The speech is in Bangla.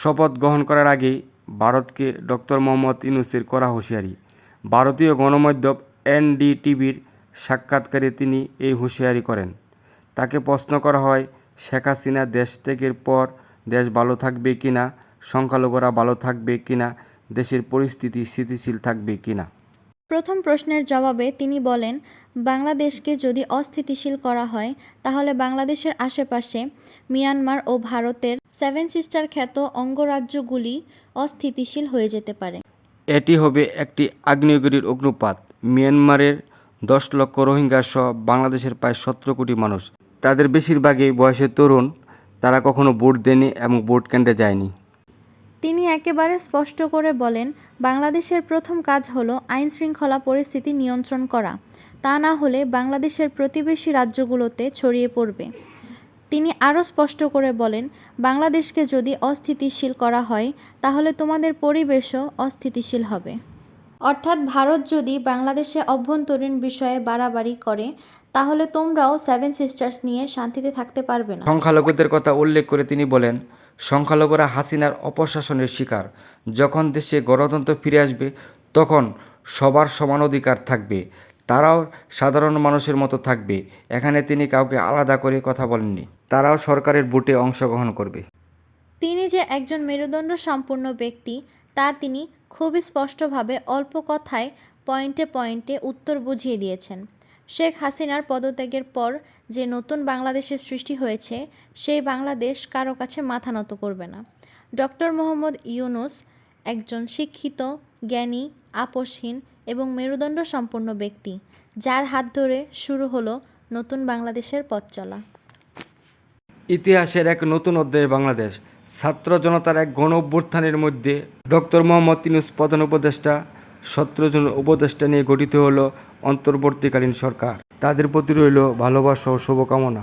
শপথ গ্রহণ করার আগে ভারতকে ডক্টর মোহাম্মদ ইনুসের করা হুঁশিয়ারি। ভারতীয় গণমাধ্যম এনডিটিভির সাক্ষাৎকারে তিনি এই হুঁশিয়ারি করেন। তাকে প্রশ্ন করা হয়, শেখ হাসিনা দেশ ত্যাগের পর দেশ ভালো থাকবে কি না সংখ্যালঘুরা ভালো থাকবে কিনা? দেশের পরিস্থিতি স্থিতিশীল থাকবে কিনা? প্রথম প্রশ্নের জবাবে তিনি বলেন, বাংলাদেশকে যদি অস্থিতিশীল করা হয়, তাহলে বাংলাদেশের আশেপাশে মিয়ানমার ও ভারতের সেভেন সিস্টার খ্যাত অঙ্গরাজ্যগুলি অস্থিতিশীল হয়ে যেতে পারে। এটি হবে একটি আগ্নেয়গিরির অগ্নুপাত মিয়ানমারের দশ লক্ষ রোহিঙ্গা সহ বাংলাদেশের প্রায় সতেরো কোটি মানুষ। তাদের বেশিরভাগই বয়সের তরুণ। তারা কখনো ভোট দেয়নি এবং ভোট কেন্দ্রে যায়নি। তিনি একেবারে স্পষ্ট করে বলেন, বাংলাদেশের প্রথম কাজ হলো আইন শৃঙ্খলা পরিস্থিতি নিয়ন্ত্রণ করা। তা না হলে বাংলাদেশের প্রতিবেশী রাজ্যগুলোতে ছড়িয়ে পড়বে। তিনি আরও স্পষ্ট করে বলেন, বাংলাদেশকে যদি অস্থিতিশীল করা হয়, তাহলে তোমাদের পরিবেশও অস্থিতিশীল হবে। অর্থাৎ ভারত যদি বাংলাদেশে অভ্যন্তরীণ বিষয়ে বাড়াবাড়ি করে, তাহলে তোমরাও সেভেন সিস্টার্স নিয়ে শান্তিতে থাকতে পারবে না। সংখ্যালঘুদের কথা উল্লেখ করে তিনি বলেন সংখ্যালঘুরা হাসিনার অপশাসনের শিকার। যখন দেশে গণতন্ত্র ফিরে আসবে, তখন সবার সমান অধিকার থাকবে। তারাও সাধারণ মানুষের মতো থাকবে। এখানে তিনি কাউকে আলাদা করে কথা বলেননি। তারাও সরকারের ভোটে অংশগ্রহণ করবে। তিনি যে একজন মেরুদণ্ড সম্পূর্ণ ব্যক্তি, তা তিনি খুবই স্পষ্টভাবে অল্প কথায় পয়েন্টে পয়েন্টে উত্তর বুঝিয়ে দিয়েছেন। শেখ হাসিনার পদত্যাগের পর যে নতুন বাংলাদেশের সৃষ্টি হয়েছে, সেই বাংলাদেশ কারও কাছে মাথা নত করবে না। ডক্টর মোহাম্মদ ইউনুস একজন শিক্ষিত, জ্ঞানী, আপোষহীন এবং মেরুদণ্ড সম্পন্ন ব্যক্তি, যার হাত ধরে শুরু হলো নতুন বাংলাদেশের পথ চলা। ইতিহাসের এক নতুন অধ্যায়ে বাংলাদেশ। ছাত্র জনতার এক গণ অভ্যুত্থানের মধ্যে ডক্টর মোহাম্মদ তিনুস প্রধান উপদেষ্টা সতেরো জন উপদেষ্টা নিয়ে গঠিত হলো অন্তর্বর্তীকালীন সরকার। তাদের প্রতি রইল ভালোবাসা ও শুভকামনা।